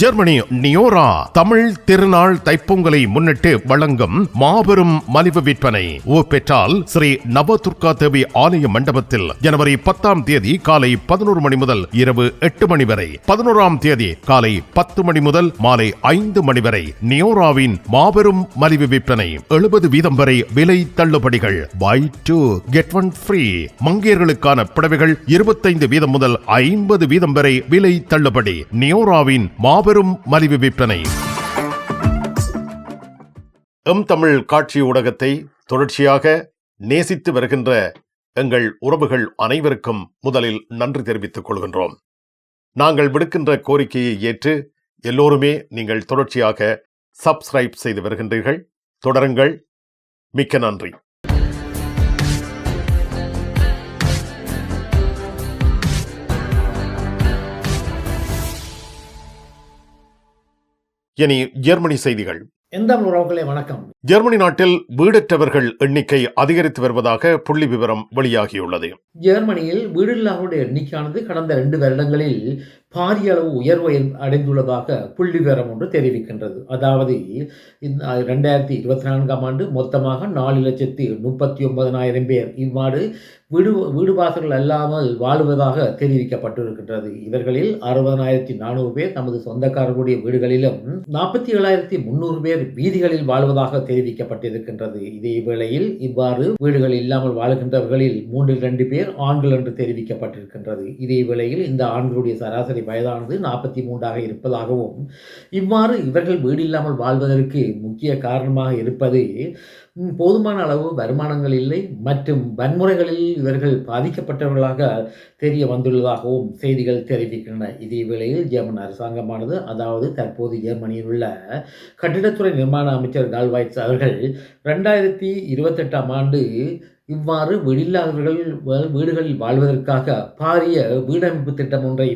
Germany நியோரா Tamil திருநாள் தைப்பொங்கலை முன்னிட்டு வழங்கும் மாபெரும் மலிவு விற்பனை. ஓ பெற்றால் ஸ்ரீ நவதுர்கா தேவி ஆலய மண்டபத்தில் ஜனவரி பத்தாம் தேதி காலை பதினோரு மணி முதல் இரவு எட்டு மணி வரை. பதினோராம் தேதி காலை பத்து மணி முதல் மாலை ஐந்து மணி வரை நியோராவின் மாபெரும் மலிவு விற்பனை. எழுபது வீதம் வரை விலை தள்ளுபடிகள். Buy two get one free மங்கையர்களுக்கான புடவைகள் இருபத்தைந்து வீதம் முதல் ஐம்பது வீதம் வரை விலை தள்ளுபடி. நியோராவின் மாபெரும் மலிவு விற்பனை. எம் தமிழ் காட்சி ஊடகத்தை தொடர்ச்சியாக நேசித்து வருகின்ற எங்கள் உறவுகள் அனைவருக்கும் முதலில் நன்றி தெரிவித்துக் கொள்கின்றோம். நாங்கள் விடுக்கின்ற கோரிக்கையை ஏற்று எல்லோருமே நீங்கள் தொடர்ச்சியாக சப்ஸ்கிரைப் செய்து வருகின்றீர்கள். தொடருங்கள். மிக்க நன்றி. இனி ஜெர்மனி செய்திகள். எந்த உறவுகளே வணக்கம். ஜெர்மனி நாட்டில் வீடற்றவர்கள் எண்ணிக்கை அதிகரித்து வருவதாக புள்ளி விவரம் வெளியாகியுள்ளது. ஜெர்மனியில் வீடில்லாதவருடைய எண்ணிக்கையானது கடந்த ரெண்டு வருடங்களில் பாரிய அளவு உயர்வை அடைந்துள்ளதாக புள்ளி விவரம் ஒன்று தெரிவிக்கின்றது. அதாவது இந்த ரெண்டாயிரத்தி இருபத்தி நான்காம் ஆண்டு மொத்தமாக நாலு லட்சத்தி முப்பத்தி ஒன்பதனாயிரம் பேர் இவ்வாறு வீடு வீடு வாசல்கள் அல்லாமல் வாழுவதாக தெரிவிக்கப்பட்டிருக்கின்றது. இவர்களில் அறுபதனாயிரத்தி நானூறு பேர் தமது சொந்தக்காரர்களுடைய வீடுகளிலும் நாற்பத்தி ஏழாயிரத்தி முன்னூறு பேர் வீதிகளில் வாழ்வதாக தெரிவிக்கப்பட்டிருக்கின்றது. இதே வேளையில் இவ்வாறு வீடுகள் இல்லாமல் வாழ்கின்றவர்களில் மூன்றில் ரெண்டு பேர் ஆண்கள் என்று தெரிவிக்கப்பட்டிருக்கின்றது. இதே வேளையில் இந்த ஆண்களுடைய சராசரி வயதானது நாற்பத்தி மூன்றாக இருப்பதாகவும் இவ்வாறு இவர்கள் வீடு இல்லாமல் வாழ்வதற்கு முக்கிய காரணமாக இருப்பது போதுமான அளவு வருமானங்கள் இல்லை. மற்றும் வன்முறைகளில் இவர்கள் பாதிக்கப்பட்டவர்களாக தெரிய வந்துள்ளதாகவும் செய்திகள் தெரிவிக்கின்றன. இதே வேளையில் ஜெர்மன் அரசாங்கமானது அதாவது தற்போது ஜெர்மனியில் உள்ள கட்டிடத்துறை நிர்மாண அமைச்சர் கால்வாய்ட்ஸ் அவர்கள் ரெண்டாயிரத்தி இருபத்தெட்டாம் ஆண்டு இவ்வாறு வீடில்லாதவர்கள் வீடுகளில் வாழ்வதற்காக பாரிய வீடமைப்பு திட்டம் ஒன்றை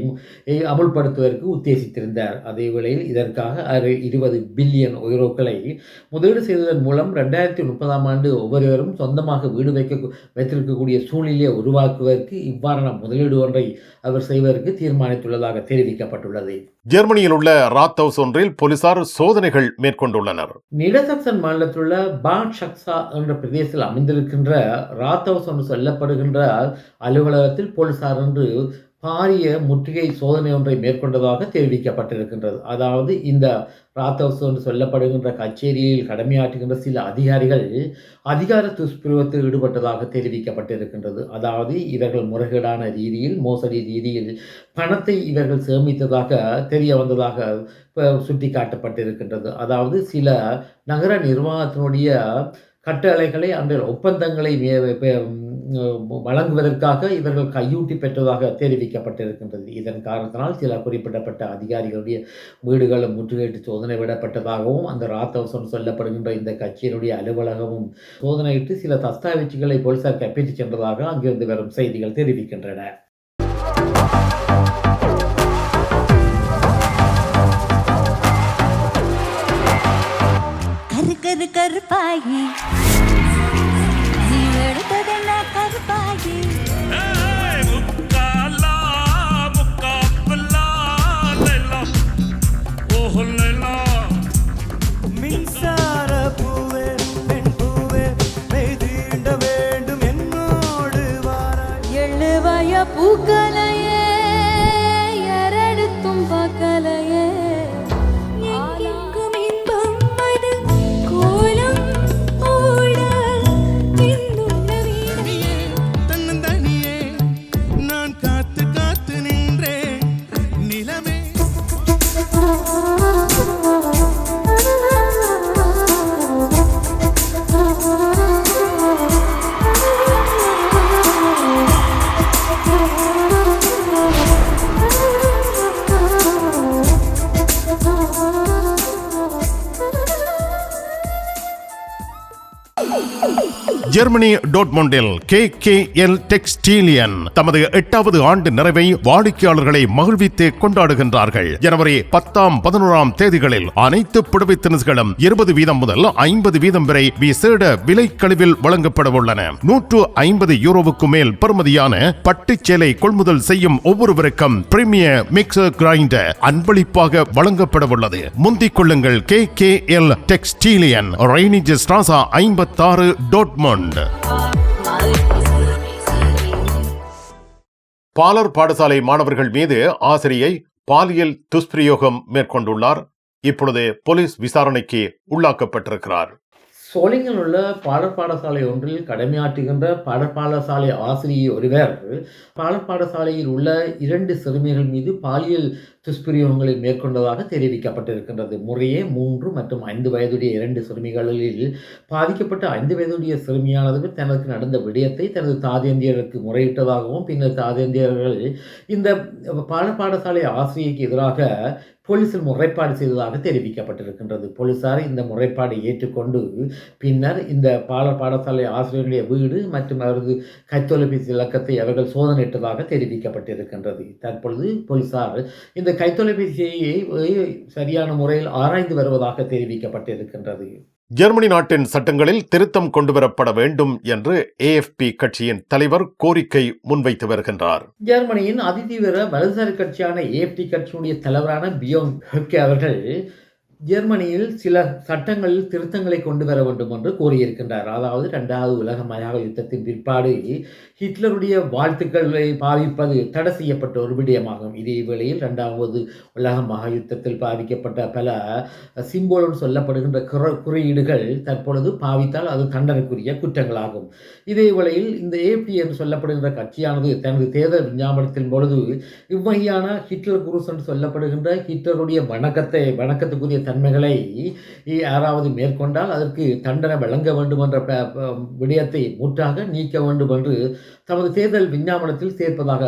அமுல்படுத்துவதற்கு உத்தேசித்திருந்தார். அதே வேளையில் இதற்காக அவர் இருபது பில்லியன் யூரோக்களை முதலீடு செய்ததன் மூலம் ரெண்டாயிரத்தி முப்பதாம் ஆண்டு ஒவ்வொருவரும் சொந்தமாக வீடு வைக்க வைத்திருக்கக்கூடிய சூழ்நிலையை உருவாக்குவதற்கு இவ்வாறான முதலீடு ஒன்றை அவர் செய்வதற்கு தீர்மானித்துள்ளதாக தெரிவிக்கப்பட்டுள்ளது. ஜெர்மனியில் உள்ள ராத் ஹவுஸ் ஒன்றில் போலீசார் சோதனைகள் மேற்கொண்டுள்ளனர். நிடசக்சன் மாநிலத்தில் உள்ள பாட் ஷக்சா என்ற பிரதேசத்தில் அமைந்திருக்கின்ற ராத்தவசம் என்று சொல்லப்படுகின்ற அலுவலகத்தில் போலீசார் என்று பாரிய முற்றுகை சோதனை ஒன்றை மேற்கொண்டதாக தெரிவிக்கப்பட்டிருக்கின்றது. அதாவது இந்த ராத்தவுஸ் என்று சொல்லப்படுகின்ற கச்சேரியில் கடமையாற்றுகின்ற சில அதிகாரிகள் அதிகார துஷ்பிரவத்தில் ஈடுபட்டதாக தெரிவிக்கப்பட்டிருக்கின்றது. அதாவது இவர்கள் முறைகேடான ரீதியில் மோசடி ரீதியில் பணத்தை இவர்கள் சேமித்ததாக தெரிய வந்ததாக சுட்டி காட்டப்பட்டிருக்கின்றது அதாவது சில நகர நிர்வாகத்தினுடைய கட்டளைகளை அந்த ஒப்பந்தங்களை வழங்குவதற்காக இவர்கள் கையூட்டி பெற்றதாக தெரிவிக்கப்பட்டிருக்கின்றது. இதன் காரணத்தினால் சில குறிப்பிடப்பட்ட அதிகாரிகளுடைய வீடுகளும் முற்றுகையிட்டு சோதனை விடப்பட்டதாகவும் அந்த ராத்தவசம் சொல்லப்படுகின்ற இந்த கட்சியினுடைய அலுவலகமும் சோதனையிட்டு சில தஸ்தாவேஜுகளை போலீசார் கைப்பற்றிச் சென்றதாக அங்கிருந்து வரும் செய்திகள் தெரிவிக்கின்றன. கரு கருப்பாயி. ஜெர்மனி டோட்மொண்டில் கே கே எல் டெக்ஸ்டீலியன் தமது எட்டாவது ஆண்டு நிறைவை வாடிக்கையாளர்களை மகிழ்வித்து கொண்டாடுகின்றார்கள். ஜனவரி பத்தாம் பதினோராம் தேதிகளில் அனைத்து புடவை தினசுகளும் இருபது வீதம் முதல் ஐம்பது வீதம் வரை விசேட விலை கழிவில் வழங்கப்பட உள்ளன நூற்று ஐம்பது யூரோவுக்கு மேல் பெறுமதியான பட்டுச்சேலை கொள்முதல் செய்யும் ஒவ்வொருவருக்கும் பிரீமியர் மிக்சர் கிரைண்டர் அன்பளிப்பாக வழங்கப்பட உள்ளது முந்திக் கொள்ளுங்கள் கே கே எல் டெக்ஸ்டீலியன். ரைனிஜ் ஸ்ட்ராசா ஐம்பத்தாறு டோட்மொண்ட். பாலர் பாடசாலை மாணவர்கள் மீது ஆசிரியை பாலியல் துஷ்பிரயோகம் மேற்கொண்டுள்ளார். இப்பொழுது போலீஸ் விசாரணைக்கு உள்ளாக்கப்பட்டிருக்கிறார். சோளிங்கில் உள்ள பாடற் பாடசாலை ஒன்றில் கடமையாற்றுகின்ற பாடற் பாடசாலை ஆசிரியர் ஒருவர் பாடற் பாடசாலையில் உள்ள இரண்டு சிறுமிகள் மீது பாலியல் துஷ்பிரயோகங்களை மேற்கொண்டதாக தெரிவிக்கப்பட்டிருக்கின்றது. முறையே மூன்று மற்றும் ஐந்து வயதுடைய இரண்டு சிறுமிகளில் பாதிக்கப்பட்ட ஐந்து வயதுடைய சிறுமியானது தனக்கு நடந்த விடயத்தை தனது தாதேந்தியருக்கு முறையிட்டதாகவும் பின்னர் தாதேந்தியர்கள் இந்த பாட பாடசாலை ஆசிரியருக்கு எதிராக போலீசில் முறைப்பாடு செய்ததாக தெரிவிக்கப்பட்டிருக்கின்றது. போலீசார் இந்த முறைப்பாடு ஏற்றுக்கொண்டு பின்னர் இந்த பால பாடசாலை ஆசிரியருடைய வீடு மற்றும் அவரது கைத்தொலைபேசி இலக்கத்தை அவர்கள் சோதனையிட்டதாக தெரிவிக்கப்பட்டிருக்கின்றது. தற்பொழுது போலீசார் இந்த கைத்தொலைபேசியை சரியான முறையில் ஆராய்ந்து வருவதாக தெரிவிக்கப்பட்டிருக்கின்றது. ஜெர்மனி நாட்டின் சட்டங்களில் திருத்தம் கொண்டுவரப்பட வேண்டும் என்று ஏஎஃப்பி கட்சியின் தலைவர் கோரிக்கை முன்வைத்து வருகின்றார். ஜெர்மனியின் அதிதீவிர வலதுசாரி கட்சியான ஏஎஃப்டி கட்சியினுடைய தலைவரான பியோங் ஹெப்கே அவர்கள் ஜெர்மனியில் சில சட்டங்களில் திருத்தங்களை கொண்டு வர வேண்டும் என்று கூறியிருக்கின்றார். அதாவது இரண்டாவது உலக மயாக யுத்தத்தின் பிற்பாடு ஹிட்லருடைய வாழ்த்துக்களை பாவிப்பது தடை செய்யப்பட்ட ஒரு விடயமாகும். இதே வேளையில் இரண்டாவது உலக மகா யுத்தத்தில் பாவிக்கப்பட்ட பல சிம்போலும் சொல்லப்படுகின்ற குற குறியீடுகள் தற்பொழுது பாவித்தால் அது தண்டனைக்குரிய குற்றங்களாகும். இதே வேளையில் இந்த ஏபி என்று சொல்லப்படுகின்ற கட்சியானது தனது தேர்தல் விஞ்ஞாபனத்தின் பொழுது இவ்வகையான ஹிட்லர் குருஸ் என்று சொல்லப்படுகின்ற ஹிட்லருடைய வணக்கத்தை வணக்கத்துக்குரிய தன்மைகளை யாராவது மேற்கொண்டால் அதற்கு தண்டனை வழங்க வேண்டும் என்ற ப- விடயத்தை முற்றாக நீக்க வேண்டும் என்று தமது தேர்தல் விஞ்ஞாபனத்தில் சேர்ப்பதாக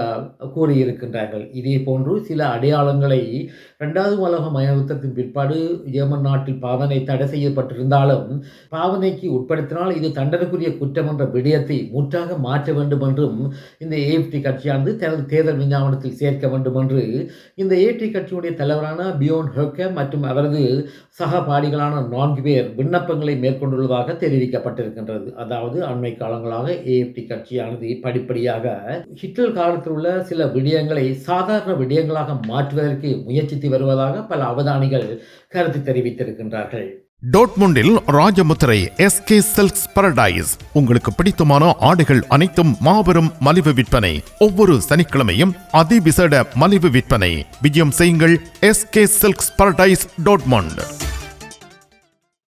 கூறியிருக்கின்றார்கள். இதே போன்று சில அடையாளங்களை இரண்டாவது உலக மய பிற்பாடு ஜெர்மன் நாட்டில் பாவனை தடை செய்யப்பட்டிருந்தாலும் பாவனைக்கு உட்படுத்தினால் இது தண்டனைக்குரிய குற்றம் என்ற விடயத்தை முற்றாக மாற்ற வேண்டும் என்றும் இந்த ஏஎஃப்டி கட்சியானது தனது தேர்தல் விஞ்ஞாபனத்தில் சேர்க்க வேண்டும் என்று இந்த ஏஎஃப்டி கட்சியுடைய தலைவரான பியோன் ஹோக்க மற்றும் அவரது சகபாடிகளான நான்கு பேர் விண்ணப்பங்களை மேற்கொண்டுள்ளதாக தெரிவிக்கப்பட்டிருக்கின்றது. அதாவது அண்மை காலங்களாக ஏஎப்டி கட்சியானது படிப்படியாக ஹிட்லர் காலத்தில் உள்ள சில விடயங்களை சாதாரண விடயங்களாக மாற்றுவதற்கு முயற்சித்து வருவதாக பல அவதானிகள் கருத்து தெரிவித்திருக்கின்றார்கள். டோட்முண்டில் ராஜமுத்திரை எஸ்கே சில்க்ஸ் பரடைஸ் உங்களுக்கு பிடித்தமான ஆடைகள் அனைத்தும் மாபெரும் மலிவு விற்பனை. ஒவ்வொரு சனிக்கிழமையும் அதிவிசேட மலிவு விற்பனை. விஜயம் செய்யுங்கள் SK silks paradise Dortmund.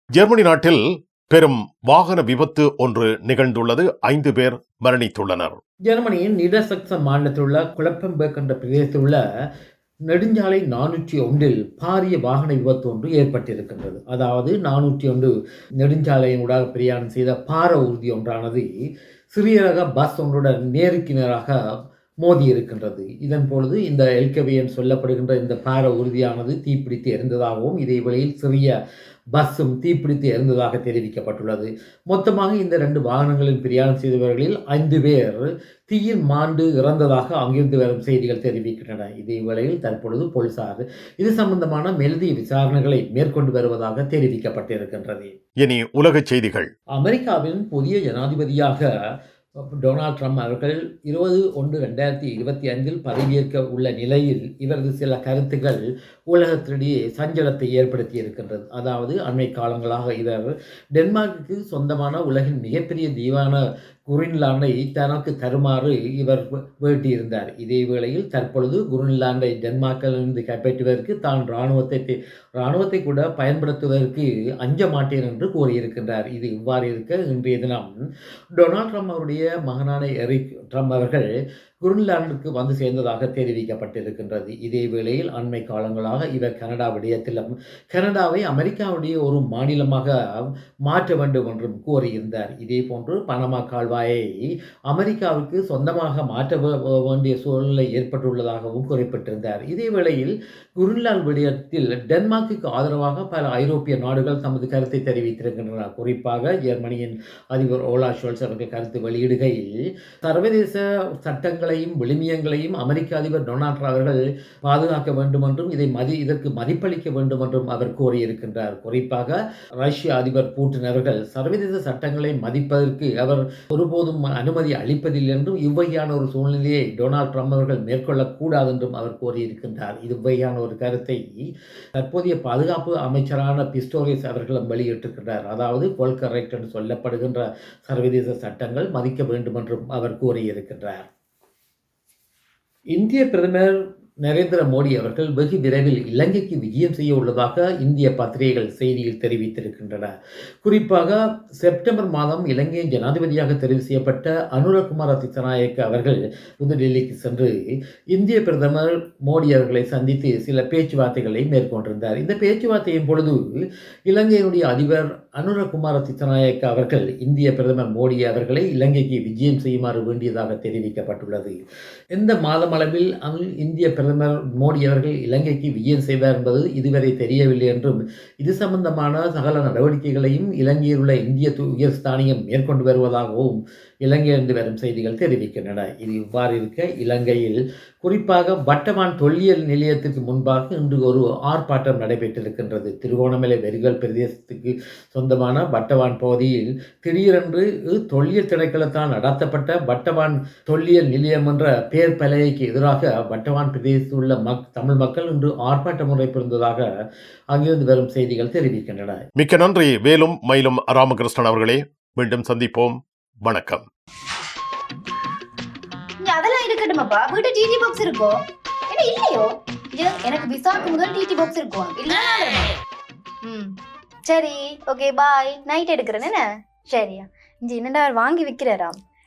Germany நாட்டில் பெரும் வாகன விபத்து ஒன்று நிகழ்ந்துள்ளது. ஐந்து பேர் மரணித்துள்ளனர். ஜெர்மனியின் நிடசக்ச மாநிலத்தில் உள்ள குழப்பம்பேக் என்ற பிரதேசத்தில் உள்ள நெடுஞ்சாலை நானூற்றி ஒன்றில் பாரிய வாகன விபத்து ஒன்று ஏற்பட்டிருக்கின்றது. அதாவது நானூற்றி ஒன்று நெடுஞ்சாலையின் ஊடாக பிரயாணம் செய்த பார ஊர்தி ஒன்றானது சிறிய ரக பஸ் ஒன்றுடன் நேருக்கு நேராக மோதி இருக்கின்றது இதன் பொழுது இந்த எல்கவியன் சொல்லப்படுகின்ற இந்த பார ஊர்தியானது தீப்பிடித்து எரிந்ததாகவும் இதே வேளையில் சிறிய பஸ்ஸும் தீப்பிடித்து எரிந்ததாக தெரிவிக்கப்பட்டுள்ளது. மொத்தமாக இந்த ரெண்டு வாகனங்களில் பிரயாணம் செய்தவர்களில் ஐந்து பேர் தீயில் மாண்டு இறந்ததாக அங்கிருந்து வரும் செய்திகள் தெரிவிக்கின்றன. இதே வேளையில் தற்பொழுது போலீசார் இது சம்பந்தமான மெழுதிய விசாரணைகளை மேற்கொண்டு வருவதாக தெரிவிக்கப்பட்டிருக்கின்றது. இனி உலகச் செய்திகள். அமெரிக்காவின் புதிய ஜனாதிபதியாக டொனால்ட் ட்ரம்ப் அவர்கள் இருபது ஒன்று ரெண்டாயிரத்தி இருபத்தி ஐந்தில் பதவியேற்க உள்ள நிலையில் இவரது சில கருத்துக்கள் உலகத்திலேயே சஞ்சலத்தை ஏற்படுத்தி இருக்கின்றது. அதாவது அண்மை காலங்களாக இவர் டென்மார்க்குக்கு சொந்தமான உலகின் மிகப்பெரிய தீவான குரின்லாண்டை தனக்கு தருமாறு இவர் வேட்டியிருந்தார். இதே வேளையில் தற்பொழுது குரின்லாண்டை டென்மார்க்கிலிருந்து கைப்பற்றுவதற்கு தான் இராணுவத்தை இராணுவத்தை கூட பயன்படுத்துவதற்கு அஞ்ச மாட்டேன் என்று கூறியிருக்கின்றார். இது இவ்வாறு இருக்க இன்றைய தினம் டொனால்ட் ட்ரம்ப் அவருடைய மகனான எரிக் ட்ரம்ப் அவர்கள் குருன்லாந்துக்கு வந்து சேர்ந்ததாக தெரிவிக்கப்பட்டிருக்கின்றது. இதே வேளையில் அண்மை காலங்களாக இவர் கனடா விடயத்திலும் கனடாவை அமெரிக்காவுடைய ஒரு மாநிலமாக மாற்ற வேண்டும் என்றும் கூறியிருந்தார் இதே போன்று பனமா கால்வாயை அமெரிக்காவுக்கு சொந்தமாக மாற்ற வேண்டிய சூழ்நிலை ஏற்பட்டுள்ளதாகவும் குறிப்பிட்டிருந்தார். இதே வேளையில் குருன்லால் விடயத்தில் டென்மார்க்கு ஆதரவாக பல ஐரோப்பிய நாடுகள் தமது கருத்தை தெரிவித்திருக்கின்றன. குறிப்பாக ஜெர்மனியின் அதிபர் ஓலா ஷோல்ஸ் அவர்கள் கருத்து வெளியிடுகையில் சர்வதேச சட்டங்கள் விழுமியங்களையும் அமெரிக்க அதிபர் டொனால்ட் ட்ரம்ப் அவர்கள் பாதுகாக்க வேண்டும் என்றும் இதை மதி இதற்கு மதிப்பளிக்க வேண்டும் என்றும் அவர் கூறியிருக்கின்றார் குறிப்பாக ரஷ்ய அதிபர் பூட்டின் அவர்கள் சர்வதேச சட்டங்களை மதிப்பதற்கு அவர் ஒருபோதும் அனுமதி அளிப்பதில்லை என்றும் இவ்வகையான ஒரு சூழ்நிலையை டொனால்ட் ட்ரம்ப் அவர்கள் மேற்கொள்ளக்கூடாது என்றும் அவர் கூறியிருக்கின்றார் இவ்வகையான ஒரு கருத்தை தற்போதைய பாதுகாப்பு அமைச்சரான பிஸ்டோரியஸ் அவர்களும் வெளியிட்டிருக்கின்றார். அதாவது போல் கரெக்ட் என்று சொல்லப்படுகின்ற சர்வதேச சட்டங்கள் மதிக்க வேண்டும் என்றும் அவர் கூறியிருக்கின்றார் இந்திய பிரதமர் நரேந்திர மோடி அவர்கள் வெகு விரைவில் இலங்கைக்கு விஜயம் செய்ய உள்ளதாக இந்திய பத்திரிகைகள் செய்தியில் தெரிவித்திருக்கின்றன. குறிப்பாக செப்டம்பர் மாதம் இலங்கையின் ஜனாதிபதியாக தெரிவு செய்யப்பட்ட அனுரகுமார திசநாயக்க அவர்கள் புதுடெல்லிக்கு சென்று இந்திய பிரதமர் மோடி அவர்களை சந்தித்து சில பேச்சுவார்த்தைகளை மேற்கொண்டிருந்தார். இந்த பேச்சுவார்த்தையின் பொழுது இலங்கையினுடைய அதிபர் அனுரகுமார திசநாயக்க அவர்கள் இந்திய பிரதமர் மோடி அவர்களை இலங்கைக்கு விஜயம் செய்யுமாறு வேண்டியதாக தெரிவிக்கப்பட்டுள்ளது. எந்த மாதமளவில் அங்கு இந்திய பிரதமர் மோடி அவர்கள் இலங்கைக்கு விஜயம் செய்வார் என்பது இதுவரை தெரியவில்லை என்றும் இது சம்பந்தமான சகல நடவடிக்கைகளையும் இலங்கையில் உள்ள இந்திய து- உயர் ஸ்தானியம் மேற்கொண்டு வருவதாகவும் இலங்கையிலிருந்து வரும் செய்திகள் தெரிவிக்கின்றன. இது இவ்வாறு இருக்க இலங்கையில் குறிப்பாக வட்டவான் தொல்லியல் நிலையத்திற்கு முன்பாக இன்று ஒரு ஆர்ப்பாட்டம் நடைபெற்றிருக்கின்றது. திருகோணமலை வெறிகள் பிரதேசத்துக்கு சொந்தமான வட்டவான் பகுதியில் திடீரென்று தொல்லியல் திணைக்களத்தால் நடத்தப்பட்ட வட்டவான் தொல்லியல் நிலையம் என்ற பேர் பலகைக்கு எதிராக வட்டவான் பிரதேசத்தில் உள்ள மக் தமிழ் மக்கள் இன்று ஆர்ப்பாட்டம் முறைப்பிருந்ததாக அங்கிருந்து வரும் செய்திகள் தெரிவிக்கின்றன. மிக்க நன்றி. வேலும் மயிலும் ராமகிருஷ்ணன் அவர்களே. மீண்டும் சந்திப்போம். வணக்கம். அதெல்லாம் இருக்கட்டுமாப்பா. வீட்டு டிடி பாக்ஸ் இருக்கோ? என்ன இல்லையோ? எனக்கு விசாக்கு முதல் டிடி பாக்ஸ் இருக்கும் ம். சரி. ஓகே பாய் நைட் எடுக்கிறேன் என்ன? சரியா. இங்க என்னடா வாங்கி விக்கிறாராம்